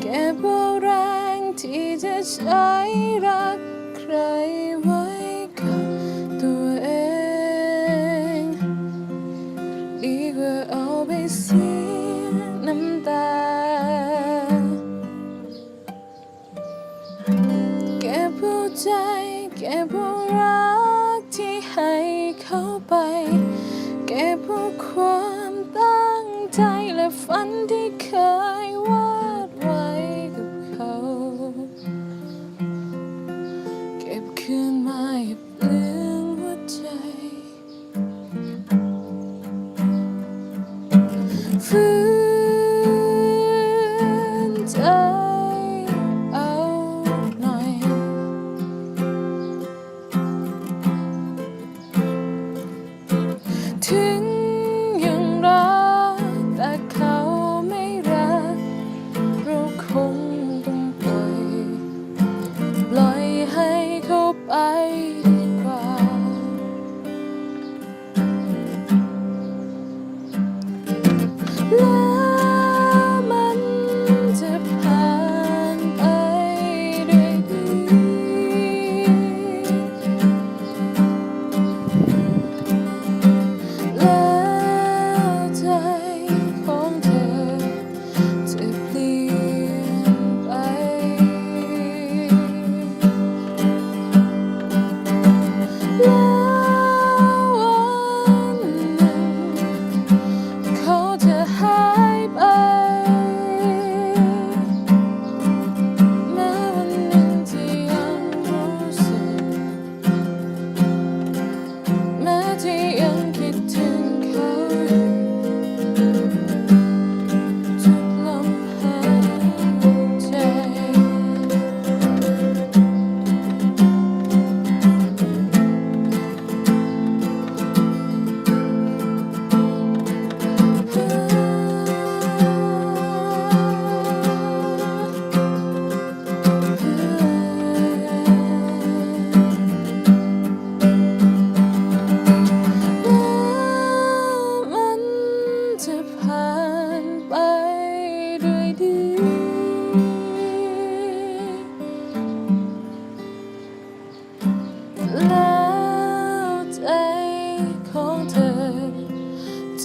เก็บเอาแรงที่จะใช้รักใครไว้กับตัวเองดีกว่าเอาไปเสียน้ำตา เก็บเอาใจ เก็บเอารักที่ให้เขาไป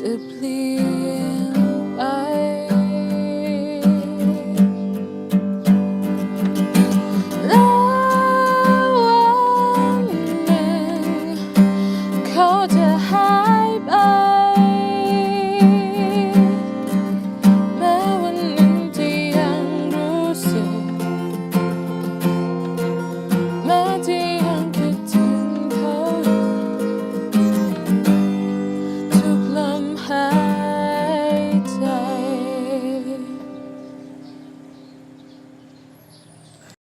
to please.